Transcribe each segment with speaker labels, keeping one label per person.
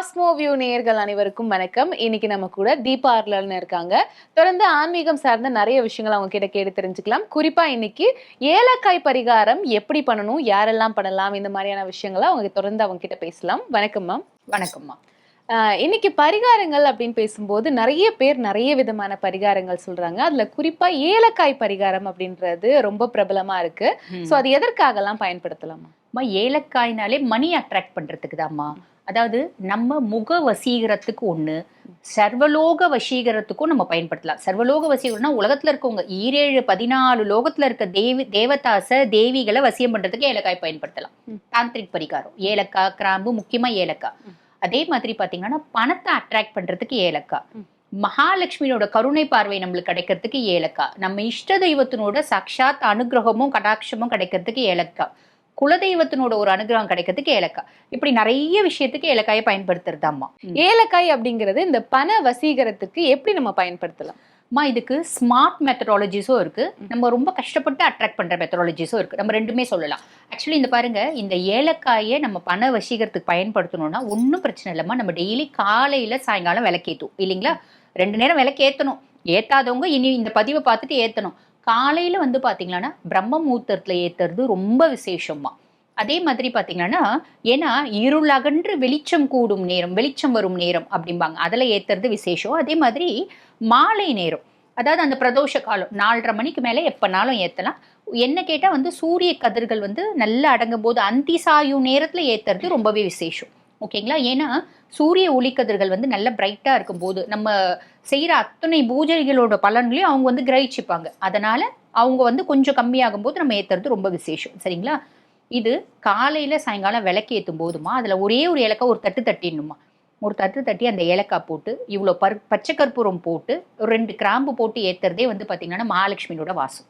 Speaker 1: Cosmo view நேயர்கள் அனைவருக்கும் வணக்கம். இன்னைக்கு நம்ம கூட தீபா அர்லர்னு இருக்காங்க. தொடர்ந்து ஆன்மீகம் சார்ந்த நிறைய விஷயங்கள் அவங்க கிட்ட கேட்டு தெரிஞ்சுக்கலாம். குறிப்பா இன்னைக்கு ஏலக்காய் பரிகாரம் எப்படி பண்ணணும் யாரெல்லாம் பண்ணலாம் இந்த மாதிரியான விஷயங்களை அவங்க தொடர்ந்து அவங்க கிட்ட பேசலாம். வணக்கம் மேம்
Speaker 2: வணக்கம்மா
Speaker 1: ஆஹ் இன்னைக்கு பரிகாரங்கள் அப்படின்னு பேசும்போது நிறைய பேர் நிறைய விதமான பரிகாரங்கள் சொல்றாங்க. அதுல குறிப்பா ஏலக்காய் பரிகாரம் அப்படின்றது ரொம்ப பிரபலமா இருக்கு. சோ அது எதற்காகலாம் பயன்படுத்தலாமா?
Speaker 2: ஏலக்காய்னாலே மணி அட்ராக்ட் பண்றதுக்கு தான்மா அதாவது நம்ம முக வசீகரத்துக்கு ஒண்ணு சர்வலோக வசீகரத்துக்கும் நம்ம பயன்படுத்தலாம் சர்வலோக வசீகரம்னா உலகத்துல இருக்கவங்க ஈரேழு பதினாலு லோகத்துல இருக்க தேவி தேவதாச தேவிகளை வசியம் பண்றதுக்கு ஏலக்காய் பயன்படுத்தலாம். தாந்திரிக் பரிகாரம் ஏலக்காய் கிராம்பு முக்கியமா ஏலக்காய். அதே மாதிரி பாத்தீங்கன்னா பணத்தை அட்ராக்ட் பண்றதுக்கு ஏலக்காய். மகாலட்சுமியோட கருணை பார்வை நம்மளுக்கு கிடைக்கிறதுக்கு ஏலக்காய் நம்ம இஷ்ட தெய்வத்தினோட சாட்சாத் அனுகிரகமும் கடாட்சமும் கிடைக்கிறதுக்கு ஏலக்காய் குலதெய்வத்தினோட ஒரு அனுகிரகம் கிடைக்கிறதுக்கு ஏலக்காய். இப்படி நிறைய விஷயத்துக்கு ஏலக்காயை பயன்படுத்துறதாம்மா
Speaker 1: ஏலக்காய் அப்படிங்கிறது இந்த பண வசீகரத்துக்கு எப்படி நம்ம பயன்படுத்தலாம்?
Speaker 2: அம்மா இதுக்கு ஸ்மார்ட் மெத்தடாலஜிஸும் இருக்கு. நம்ம ரொம்ப கஷ்டப்பட்டு அட்ராக்ட் பண்ற மெத்தடாலஜிஸும் இருக்கு. நம்ம ரெண்டுமே சொல்லலாம். ஆக்சுவலி இந்த பாருங்க இந்த ஏலக்காயை நம்ம பண வசீகரத்துக்கு பயன்படுத்தணும்னா ஒன்றும் பிரச்சனை இல்லைம்மா. நம்ம டெய்லி காலையில சாயங்காலம் விளக்கேத்தும் இல்லைங்களா? ரெண்டு நேரம் விளக்கேத்தணும். ஏத்தாதவங்க இனி இந்த பதிவை பார்த்துட்டு ஏத்தணும். காலையில் வந்து பாத்தீங்கன்னா பிரம்ம முகூர்த்தத்துல ஏற்றுறது ரொம்ப விசேஷமா அதே மாதிரி பார்த்தீங்கன்னா ஏன்னா இருளகன்று வெளிச்சம் கூடும் நேரம் வெளிச்சம் வரும் நேரம் அப்படிம்பாங்க. அதில் ஏற்றுறது விசேஷம். அதே மாதிரி மாலை நேரம். அதாவது அந்த பிரதோஷ காலம் நாலரை மணிக்கு மேலே எப்போனாலும் ஏற்றலாம் என்ன கேட்டால் வந்து சூரிய கதிர்கள் வந்து நல்லா அடங்கும் போது அந்தி சாயும் நேரத்தில் ஏற்றுறது ரொம்பவே விசேஷம். ஓகேங்களா? ஏன்னா சூரிய ஒளிக்கதிர்கள் வந்து நல்ல பிரைட்டாக இருக்கும்போது நம்ம செய்கிற அத்தனை பூஜைகளோட பலன்களையும் அவங்க வந்து கிரகிச்சுப்பாங்க. அதனால் அவங்க வந்து கொஞ்சம் கம்மியாகும் போது நம்ம ஏற்றுறது ரொம்ப விசேஷம். சரிங்களா? இது காலையில் சாயங்காலம் விளக்கு ஏற்றும் போதுமா அதில் ஒரே ஒரு ஏலக்காய் ஒரு தட்டு தட்டிடணுமா? ஒரு தட்டு தட்டி அந்த ஏலக்காய் போட்டு இவ்வளோ பர் பச்சை கற்பூரம் போட்டு ஒரு ரெண்டு கிராம்பு போட்டு ஏற்றுறதே வந்து பார்த்திங்கன்னா மகாலட்சுமியோட வாசம்.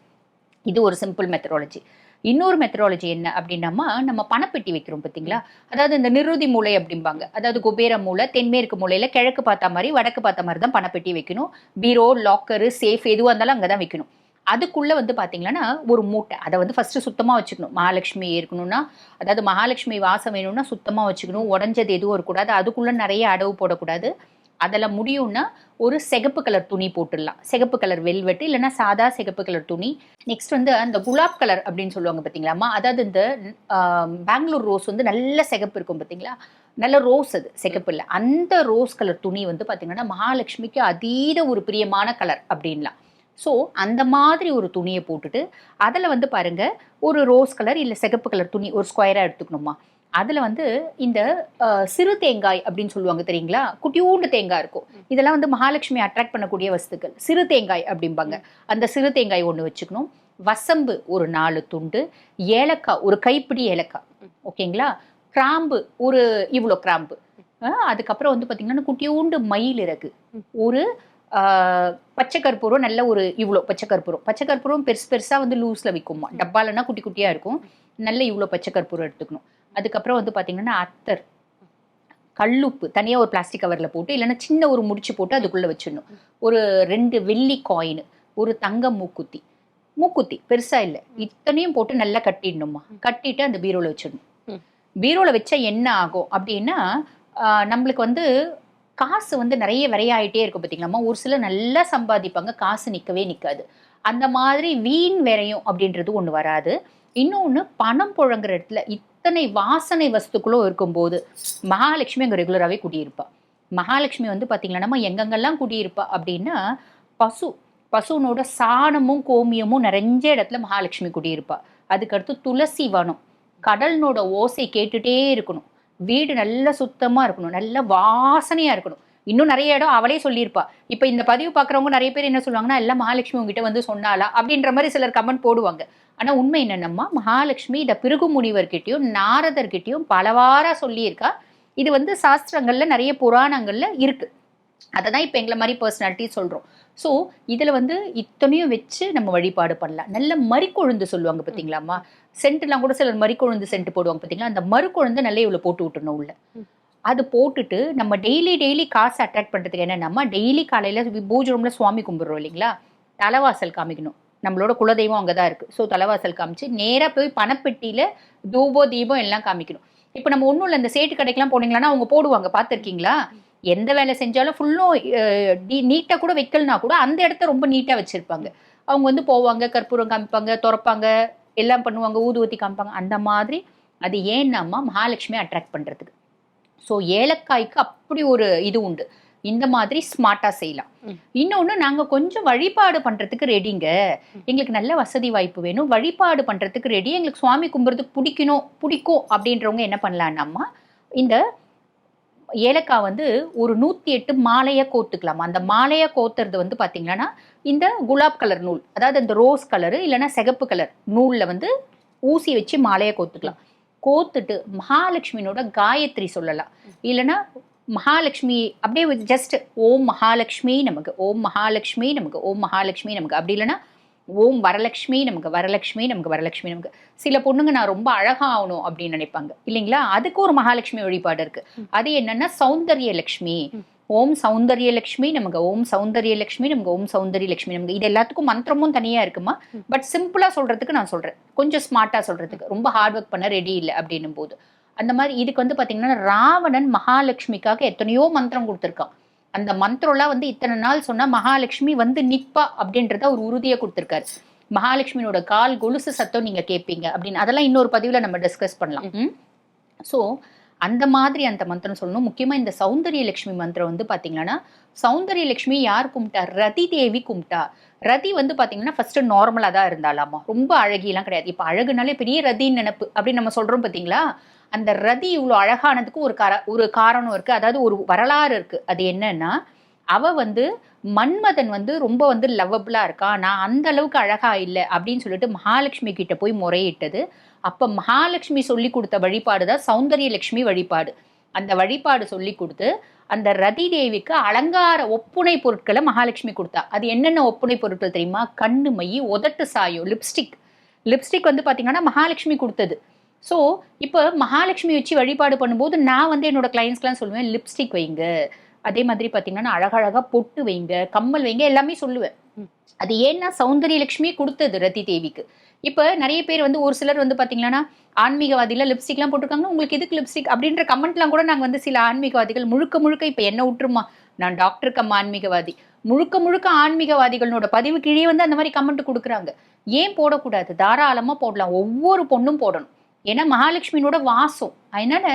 Speaker 2: இது ஒரு சிம்பிள் மெத்தடாலஜி இன்னொரு மெத்தடாலஜி என்ன அப்படின்னாமா நம்ம பணப்பெட்டி வைக்கிறோம் பார்த்தீங்களா அதாவது இந்த நிருதி மூலை அப்படிம்பாங்க. அதாவது குபேர மூலை தென்மேற்கு மூலையில் கிழக்கு பார்த்த மாதிரி வடக்கு பார்த்த மாதிரி தான் பணப்பெட்டி வைக்கணும். பீரோ லாக்கரு சேஃப் எதுவாக இருந்தாலும் அங்கே தான் வைக்கணும். அதுக்குள்ளே வந்து பார்த்தீங்கன்னா ஒரு மூட்டை. அதை வந்து ஃபஸ்ட்டு சுத்தமாக வச்சுக்கணும். மகாலட்சுமி இருக்கணும்னா அதாவது மகாலட்சுமி வாசம் வேணும்னா சுத்தமாக வச்சுக்கணும். உடஞ்சது எதுவும் இருக்கக்கூடாது. அதுக்குள்ளே நிறைய அடவு போடக்கூடாது. அதில் முடியும்னா ஒரு சிகப்பு கலர் துணி போட்டுடலாம். சிகப்பு கலர் வெல்வெட்டு இல்லைனா சாதா சிகப்பு கலர் துணி. நெக்ஸ்ட் வந்து அந்த குலாப் கலர் அப்படின்னு சொல்லுவாங்க பார்த்தீங்களாம்மா அதாவது இந்த பெங்களூர் ரோஸ் வந்து நல்ல சிகப்பு இருக்கும் பார்த்தீங்களா நல்ல ரோஸ் அது சிகப்பு இல்லை. அந்த ரோஸ் கலர் துணி வந்து பார்த்தீங்கன்னா மகாலட்சுமிக்கு அதீத ஒரு பிரியமான கலர் அப்படின்லாம். ஸோ அந்த மாதிரி ஒரு துணியை போட்டுட்டு அதில் வந்து பாருங்க ஒரு ரோஸ் கலர் இல்லை சிகப்பு கலர் துணி ஒரு ஸ்கொயராக எடுத்துக்கணுமா அதில் வந்து இந்த சிறு தேங்காய் அப்படின்னு சொல்லுவாங்க தெரியுங்களா? குட்டியூண்டு தேங்காய் இருக்கும். இதெல்லாம் வந்து மகாலட்சுமி அட்ராக்ட் பண்ணக்கூடிய வஸ்துக்கள். சிறு தேங்காய் அப்படிம்பாங்க. அந்த சிறு தேங்காய் ஒன்று வச்சுக்கணும். வசம்பு ஒரு நாலு துண்டு. ஏலக்காய் ஒரு கைப்பிடி ஏலக்காய். ஓகேங்களா? கிராம்பு ஒரு இவ்வளோ கிராம்பு. அதுக்கப்புறம் வந்து பார்த்தீங்கன்னா குட்டியூண்டு மயில் இறகு. ஒரு பச்சை கற்பூரம் நல்ல ஒரு இவ்வளோ பச்சை கற்பூரம். பச்சை கற்பூரம் பெருசு பெருசாக வந்து லூஸில் விற்குமா டப்பாலனா குட்டி குட்டியாக இருக்கும். நல்ல இவ்வளோ பச்சை கற்பூரம் எடுத்துக்கணும். அதுக்கப்புறம் வந்து பார்த்தீங்கன்னா அத்தர். கல்லுப்பு தனியாக ஒரு பிளாஸ்டிக் கவரில் போட்டு இல்லைன்னா சின்ன ஒரு முடிச்சு போட்டு அதுக்குள்ளே வச்சிடணும். ஒரு ரெண்டு வெள்ளி காயின் ஒரு தங்க மூக்குத்தி. மூக்குத்தி பெருசாக இல்லை. இத்தனையும் போட்டு நல்லா கட்டிடணுமா கட்டிட்டு அந்த பீரோவில் வச்சிடணும். பீரோவில் வச்சா என்ன ஆகும்? அப்படின்னா நம்மளுக்கு வந்து காசு வந்து நிறைய விரையாயிட்டே இருக்கும் பார்த்தீங்களாம்மா ஒரு சிலர் நல்லா சம்பாதிப்பாங்க காசு நிற்கவே நிற்காது அந்த மாதிரி வீண் விரையும் அப்படின்றது ஒன்று வராது. இன்னொன்று பணம் புழங்குற இடத்துல அத்தனை வாசனை வஸ்துக்களும் இருக்கும்போது மகாலட்சுமி அங்கே ரெகுலராகவே குடியிருப்பா மகாலட்சுமி வந்து பார்த்தீங்கன்னா நம்ம எங்கெங்கெல்லாம் குடியிருப்பா அப்படின்னா பசு பசுனோட சாணமும் கோமியமும் நிறைஞ்ச இடத்துல மகாலட்சுமி குடியிருப்பா அதுக்கடுத்து துளசி வனம். கடலினோட ஓசை கேட்டுட்டே இருக்கணும். வீடு நல்லா சுத்தமாக இருக்கணும். நல்ல வாசனையாக இருக்கணும். இன்னும் நிறைய இடம் அவளே சொல்லியிருப்பா. இப்போ இந்த பதிவு பார்க்குறவங்க நிறைய பேர் என்ன சொல்லுவாங்கன்னா எல்லாம் மகாலட்சுமி உங்ககிட்ட வந்து சொன்னாலா அப்படின்ற மாதிரி சிலர் கமெண்ட் போடுவாங்க. ஆனால் உண்மை என்னென்னம்மா? மகாலட்சுமி இதை பிருகு முனிவர்கிட்டையும் நாரதர்கிட்டையும் பலவாரா சொல்லியிருக்கா. இது வந்து சாஸ்திரங்கள்ல நிறைய புராணங்கள்ல இருக்கு. அதை தான் இப்போ எங்களை மாதிரி பர்சனாலிட்டி சொல்கிறோம் ஸோ இதில் வந்து இத்தனையும் வச்சு நம்ம வழிபாடு பண்ணலாம். நல்ல மறிக்கொழுந்து சொல்லுவாங்க பார்த்தீங்களாம்மா சென்ட்லாம் கூட சிலர் மறிக்கொழுந்து சென்ட் போடுவாங்க பார்த்தீங்களா அந்த மறுக்கொழுந்து நல்லா இவ்வளோ போட்டு விட்டுணும் உள்ள. அது போட்டுட்டு நம்ம டெய்லி டெய்லி காசு அட்ராக்ட் பண்ணுறதுக்கு என்னென்னம்மா டெய்லி காலையில் பூஜை ரூமில் சுவாமி கும்பிட்றோம் இல்லைங்களா? தலைவாசல் காமிக்கணும். நம்மளோட குலதெய்வம் அங்கே தான் இருக்குது ஸோ தலைவாசல் காமிச்சு நேராக போய் பணப்பெட்டியில் தூபோ தீபம் எல்லாம் காமிக்கணும். இப்போ நம்ம ஒன்றும் இல்லை இந்த சேட்டு கடைக்கெல்லாம் போனீங்கன்னா அவங்க போடுவாங்க. பார்த்துருக்கீங்களா? எந்த வேலை செஞ்சாலும் ஃபுல்லும் நீட்டாக கூட வைக்கலனா கூட அந்த இடத்த ரொம்ப நீட்டாக வச்சுருப்பாங்க. அவங்க வந்து போவாங்க கற்பூரம் காமிப்பாங்க துறப்பாங்க எல்லாம் பண்ணுவாங்க ஊதுவத்தி காமிப்பாங்க. அந்த மாதிரி அது ஏன்னாமா மகாலட்சுமி அட்ராக்ட் பண்ணுறதுக்கு ஸோ ஏலக்காய்க்கு அப்படி ஒரு இது உண்டு. இந்த மாதிரி ஸ்மார்ட்டாக செய்யலாம். இன்னொன்று நாங்கள் கொஞ்சம் வழிபாடு பண்ணுறதுக்கு ரெடிங்க எங்களுக்கு நல்ல வசதி வாய்ப்பு வேணும். வழிபாடு பண்ணுறதுக்கு ரெடி எங்களுக்கு சுவாமி கும்பிட்றதுக்கு பிடிக்கணும் பிடிக்கும் அப்படின்றவங்க என்ன பண்ணலான்னாம்மா இந்த ஏலக்காய் வந்து ஒரு நூற்றி எட்டு மாலையை கோத்துக்கலாம்? அந்த மாலையை கோத்துறது வந்து பார்த்தீங்கன்னா இந்த குலாப் கலர் நூல் அதாவது இந்த ரோஸ் கலரு இல்லைன்னா சிகப்பு கலர் நூலில் வந்து ஊசி வச்சு மாலையை கோத்துக்கலாம். கோத்துட்டு மகாலட்சுமியோட காயத்ரி சொல்லலாம். இல்லைன்னா மகாலட்சுமி அப்படியே ஜஸ்ட் ஓம் மகாலட்சுமி நமக்கு ஓம் மகாலட்சுமி நமக்கு ஓம் மகாலட்சுமி நமக்கு. அப்படி இல்லைன்னா ஓம் வரலட்சுமி நமக்கு வரலட்சுமி நமக்கு வரலட்சுமி நமக்கு. சில பொண்ணுங்க நான் ரொம்ப அழகா ஆகணும் அப்படின்னு நினைப்பாங்க. இல்லைங்களா? அதுக்கு ஒரு மகாலட்சுமி வழிபாடு இருக்கு. அது என்னன்னா சௌந்தர்ய லட்சுமி. ஓம் சௌந்தர்ய லட்சுமி நமக்கு ஓம் சௌந்தர்ய லட்சுமி நமக்கு ஓம் சௌந்தர்ய லட்சுமி நமக்கு. இது எல்லாத்துக்கும் மந்திரமும் தனியா இருக்குமா? பட் சிம்பிளா சொல்றதுக்கு நான் சொல்றேன். கொஞ்சம் ஸ்மார்ட்டா சொல்றதுக்கு. ரொம்ப ஹார்ட் ஒர்க் பண்ண ரெடி இல்லை அப்படின்னும் போது அந்த மாதிரி இதுக்கு வந்து பாத்தீங்கன்னா ராவணன் மகாலட்சுமிக்காக எத்தனையோ மந்திரம் கொடுத்துருக்கான். அந்த மந்திரம்லாம் வந்து இத்தனை நாள் சொன்னா மகாலட்சுமி வந்து நிப்பா அப்படின்றத ஒரு உறுதியை கொடுத்துருக்காரு. மகாலட்சுமியோட கால் கொலுசு சத்தம் நீங்க கேட்பீங்க அப்படின்னு. அதெல்லாம் இன்னொரு பதிவுல நம்ம டிஸ்கஸ் பண்ணலாம். ஸோ அந்த மாதிரி அந்த மந்திரம் சொல்லணும். முக்கியமாக இந்த சௌந்தரிய லட்சுமி மந்திரம் வந்து பார்த்தீங்கன்னா சௌந்தரிய லட்சுமி யார் கும்பிட்டா? ரதி தேவி கும்பிட்டா. ரதி வந்து பார்த்தீங்கன்னா ஃபஸ்ட்டு நார்மலாக தான் இருந்தாலாமா ரொம்ப அழகிலாம் கிடையாது. இப்போ அழகுனாலே பெரிய ரதி நினப்பு. அப்படின்னு நம்ம சொல்கிறோம் பார்த்தீங்களா அந்த ரதி இவ்வளோ அழகானதுக்கு ஒரு கார ஒரு காரணம் இருக்குது அதாவது ஒரு வரலாறு இருக்குது அது என்னன்னா அவ வந்து மன்மதன் வந்து ரொம்ப வந்து லவ்வபிளா இருக்கா? நான் அந்த அளவுக்கு அழகா இல்லை அப்படின்னு சொல்லிட்டு மகாலட்சுமி கிட்ட போய் முறையிட்டது. அப்போ மகாலட்சுமி சொல்லி கொடுத்த வழிபாடு தான் சௌந்தரிய லட்சுமி வழிபாடு. அந்த வழிபாடு சொல்லி கொடுத்து அந்த ரதி தேவிக்கு அலங்கார ஒப்புனை பொருட்களை மகாலட்சுமி கொடுத்தா. அது என்னென்ன ஒப்புனை பொருட்கள் தெரியுமா? கண்ணு மை உதட்டு சாயம் லிப்ஸ்டிக். லிப்ஸ்டிக் வந்து பார்த்தீங்கன்னா மகாலட்சுமி கொடுத்தது. ஸோ இப்போ மகாலட்சுமி வச்சு வழிபாடு பண்ணும்போது நான் வந்து என்னோட கிளைண்ட்ஸ்க்குலாம் சொல்லுவேன் லிப்ஸ்டிக் வைங்க. அதே மாதிரி பார்த்தீங்கன்னா அழகழகாக பொட்டு வைங்க கம்மல் வைங்க எல்லாமே சொல்லுவேன். அது ஏன்னா சௌந்தரிய லட்சுமி கொடுத்தது ரதி தேவிக்கு. இப்போ நிறைய பேர் வந்து ஒரு சிலர் வந்து பார்த்தீங்கன்னா ஆன்மீகவாதியில் லிப்ஸ்டிக்லாம் போட்டிருக்காங்க உங்களுக்கு எதுக்கு லிப்ஸ்டிக் அப்படின்ற கமெண்ட்லாம் கூட நாங்கள் வந்து சில ஆன்மீகவாதிகள் முழுக்க முழுக்க இப்போ என்ன விட்டுருமா நான் டாக்டருக்கம்மா ஆன்மீகவாதி. முழுக்க முழுக்க ஆன்மீகவாதிகளோட பதிவு கீழே வந்து அந்த மாதிரி கமெண்ட் கொடுக்குறாங்க. ஏன் போடக்கூடாது? தாராளமாக போடலாம். ஒவ்வொரு பொண்ணும் போடணும். ஏன்னா மகாலட்சுமியோட வாசம். அதனால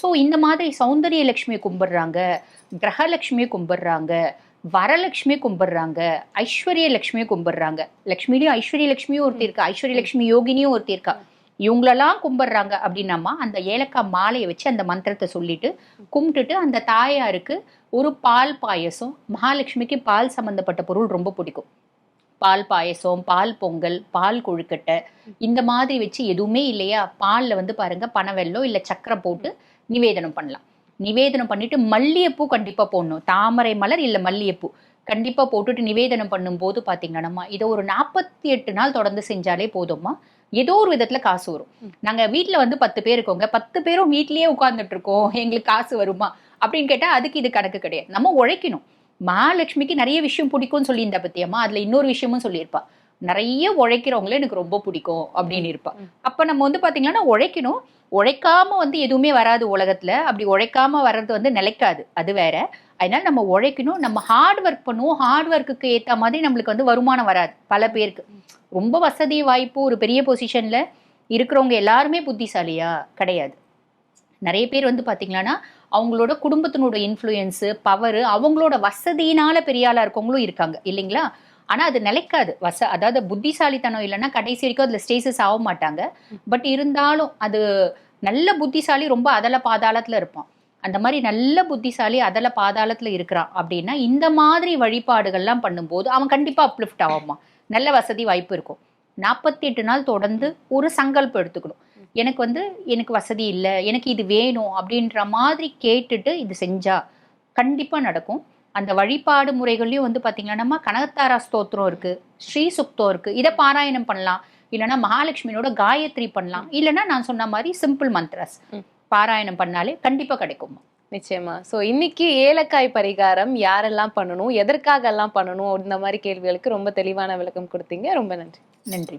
Speaker 2: ஸோ இந்த மாதிரி சௌந்தரிய லட்சுமியை கும்பிடுறாங்க கிரகலட்சுமியை கும்பிடுறாங்க வரலட்சுமியை கும்பிடுறாங்க ஐஸ்வர்ய லட்சுமியை கும்பிடுறாங்க. லக்ஷ்மிலையும் ஐஸ்வர்ய லட்சுமியும் ஒருத்தி இருக்கா ஐஸ்வர்ய லட்சுமி யோகினியும் ஒருத்தி இருக்கா. இவங்களெல்லாம் கும்பிடுறாங்க அப்படின்னாமா அந்த ஏலக்காய் மாலையை வச்சு அந்த மந்திரத்தை சொல்லிட்டு கும்பிட்டுட்டு அந்த தாயாருக்கு ஒரு பால் பாயசம் மகாலட்சுமிக்கு பால் சம்பந்தப்பட்ட பொருள் ரொம்ப பிடிக்கும். பால் பாயசம் பால் பொங்கல் பால் கொழுக்கட்டை இந்த மாதிரி வச்சு எதுவுமே இல்லையா? பாலில் வந்து பாருங்க பனவெல்லம் இல்லை சக்கரை போட்டு நிவேதனம் பண்ணலாம். நிவேதனம் பண்ணிட்டு மல்லிகைப்பூ கண்டிப்பாக போடணும். தாமரை மலர் இல்லை மல்லிகைப்பூ. கண்டிப்பாக போட்டுட்டு நிவேதனம் பண்ணும்போது பார்த்தீங்கன்னா இதை ஒரு நாற்பத்தி எட்டு நாள் தொடர்ந்து செஞ்சாலே போதும்மா. ஏதோ ஒரு விதத்துல காசு வரும். நாங்க வீட்ல வந்து பத்து பேர் இருக்கோங்க. பத்து பேரும் வீட்லயே உட்கார்ந்துட்டு இருக்கோம். எங்களுக்கு காசு வருமா? அப்படின்னு கேட்டா அதுக்கு இது கணக்கு கிடையாது. நம்ம உழைக்கணும். மகாலட்சுமிக்கு நிறைய விஷயம் பிடிக்கும்னு சொல்லியிருந்தா பத்தியம்மா. அதுல இன்னொரு விஷயமும் சொல்லியிருப்பா. நிறைய உழைக்கிறவங்கள எனக்கு ரொம்ப பிடிக்கும் அப்படின்னு இருப்பா. அப்ப நம்ம வந்து பாத்தீங்கன்னா உழைக்கணும். உழைக்காம வந்து எதுவுமே வராது உலகத்துல. அப்படி உழைக்காம வர்றது வந்து நிலைக்காது. அது வேற. அதனால நம்ம உழைக்கணும். நம்ம ஹார்ட் ஒர்க் பண்ணுவோம். ஹார்ட் ஒர்க்குக்கு ஏத்த மாதிரி நம்மளுக்கு வந்து வருமானம் வராது. பல பேருக்கு. ரொம்ப வசதி வாய்ப்பு ஒரு பெரிய பொசிஷன்ல இருக்கிறவங்க எல்லாருமே புத்திசாலியா? கிடையாது. நிறைய பேர் வந்து பாத்தீங்கன்னா அவங்களோட குடும்பத்தினோட இன்ஃப்ளூயன்ஸு பவர் அவங்களோட வசதியினால பெரிய இருக்கவங்களும் இருக்காங்க. இல்லைங்களா? ஆனால் அது நிலைக்காது. வச அதாவது புத்திசாலித்தனம் இல்லைன்னா கடைசி வரைக்கும் அதில் ஸ்டேசஸ் ஆக மாட்டாங்க. பட் இருந்தாலும் அது நல்ல புத்திசாலி ரொம்ப அதல பாதாளத்தில் இருப்பான். அந்த மாதிரி நல்ல புத்திசாலி அதல பாதாளத்தில் இருக்கிறான் அப்படின்னா இந்த மாதிரி வழிபாடுகள்லாம் பண்ணும்போது அவன் கண்டிப்பாக அப்லிஃப்ட் ஆகுமா நல்ல வசதி வாய்ப்பு இருக்கும். நாற்பத்தி எட்டு நாள் தொடர்ந்து ஒரு சங்கல்பம் எடுத்துக்கணும். எனக்கு வந்து எனக்கு வசதி இல்லை எனக்கு இது வேணும் அப்படின்ற மாதிரி கேட்டுட்டு இது செஞ்சா கண்டிப்பாக நடக்கும். அந்த வழிபாடு முறைகள்லயும் வந்து பாத்தீங்கன்னா நம்ம கனகத்தாரா ஸ்தோத்திரம் இருக்கு ஸ்ரீ சுக்தம் இருக்கு. இதை பாராயணம் பண்ணலாம். இல்லைன்னா மகாலட்சுமியோட காயத்ரி பண்ணலாம். இல்லைன்னா நான் சொன்ன மாதிரி சிம்பிள் மந்த்ராஸ். பாராயணம் பண்ணாலே கண்டிப்பா கிடைக்கும்.
Speaker 1: நிச்சயமா. சோ இன்னைக்கு ஏலக்காய் பரிகாரம் யாரெல்லாம் பண்ணணும் எதற்காக எல்லாம் பண்ணணும் இந்த மாதிரி கேள்விகளுக்கு ரொம்ப தெளிவான விளக்கம் கொடுத்தீங்க. ரொம்ப நன்றி.
Speaker 2: நன்றி.